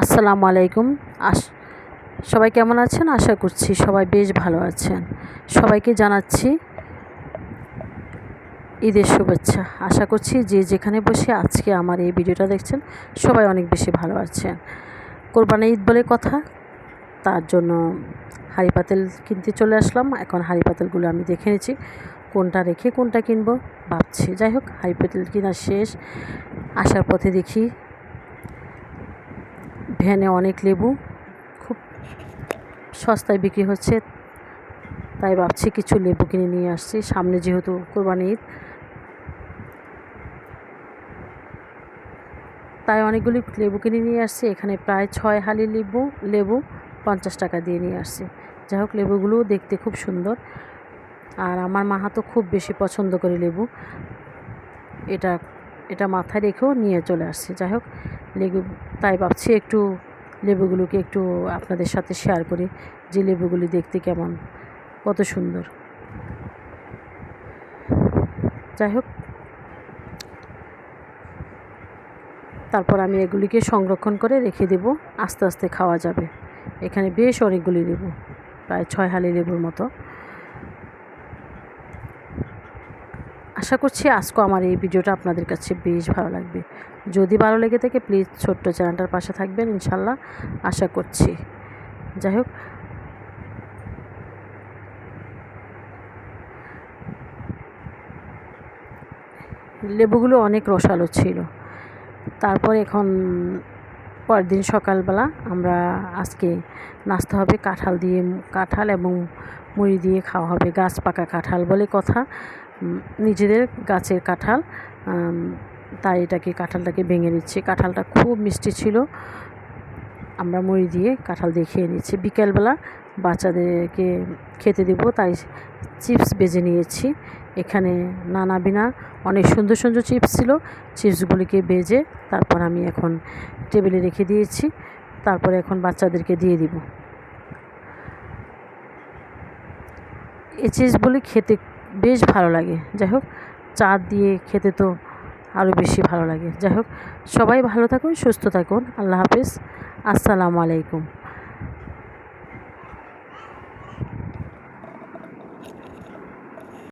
আসসালামু আলাইকুম। আস সবাই কেমন আছেন? আশা করছি সবাই বেশ ভালো আছেন। সবাইকে জানাচ্ছি ঈদের শুভেচ্ছা। আশা করছি যে যেখানে বসে আজকে আমার এই ভিডিওটা দেখছেন, সবাই অনেক বেশি ভালো আছেন। কোরবানি ঈদ বলে কথা, তার জন্য হাঁড়ি পাতিল কিনতে চলে আসলাম। এখন হাঁড়ি পাতিলগুলো আমি দেখে নিচ্ছি, কোনটা রেখে কোনটা কিনবো, ভাবছি। যাই হোক, হাঁড়ি কিনা শেষ, আসার পথে দেখি ভ্যানে অনেক লেবু, খুব সস্তায় বিক্রি হচ্ছে। তাই ভাবছি কিছু লেবু কিনে নিয়ে আসছি। সামনে যেহেতু কোরবানি ঈদ, তাই অনেকগুলি লেবু কিনে নিয়ে আসছি। এখানে প্রায় ছয় হালি লেবু লেবু পঞ্চাশ টাকা দিয়ে নিয়ে আসছি। যাই হোক, লেবুগুলোও দেখতে খুব সুন্দর। আর আমার মাহা তো খুব বেশি পছন্দ করে লেবু। এটা এটা মাথায় রেখেও নিয়ে চলে আসছি। যাই হোক, লেবু, তাই ভাবছি একটু লেবুগুলোকে একটু আপনাদের সাথে শেয়ার করি যে লেবুগুলি দেখতে কেমন, কত সুন্দর। যাই হোক, তারপর আমি এগুলিকে সংরক্ষণ করে রেখে দেব, আস্তে আস্তে খাওয়া যাবে। এখানে বেশ অনেকগুলি লেবু, প্রায় ছয় হালি লেবুর মতো। আশা করছি আজকে আমার এই ভিডিওটা আপনাদের কাছে বেশ ভালো লাগবে। যদি ভালো লেগে থাকে প্লিজ ছোট্ট চ্যানেলটার পাশে থাকবেন, ইনশাল্লাহ আশা করছি। যাই হোক। লেবুগুলো অনেক রসালো ছিল। তারপর এখন পরের দিন সকালবেলা আমরা আজকে নাস্তা হবে কাঁঠাল দিয়ে, কাঁঠাল এবং মুড়ি দিয়ে খাওয়া হবে। গাছ পাকা কাঁঠাল বলে কথা। নিজেদের গাছের কাঁঠাল তাই এটাকে কাঁঠালটাকে ভেঙে নিচ্ছি। কাঁঠালটা খুব মিষ্টি ছিল। আমরা মুড়ি দিয়ে কাঁঠাল দেখিয়ে নিচ্ছি। বিকেলবেলা বাচ্চাদেরকে খেতে দেব, তাই চিপস বেজে নিয়েছি। এখানে নানা বিনা অনেক সুন্দর সুন্দর চিপস ছিল। চিপসগুলিকে বেজে তারপর আমি এখন টেবিলে রেখে দিয়েছি। তারপরে এখন বাচ্চাদেরকে দিয়ে দিব। এই চিপসগুলি খেতে বেশ ভালো লাগে। যাই হোক, চা দিয়ে খেতে তো আরও বেশি ভালো লাগে। যাই হোক, সবাই ভালো থাকুন, সুস্থ থাকুন। আল্লাহ হাফিজ। আসসালামু আলাইকুম।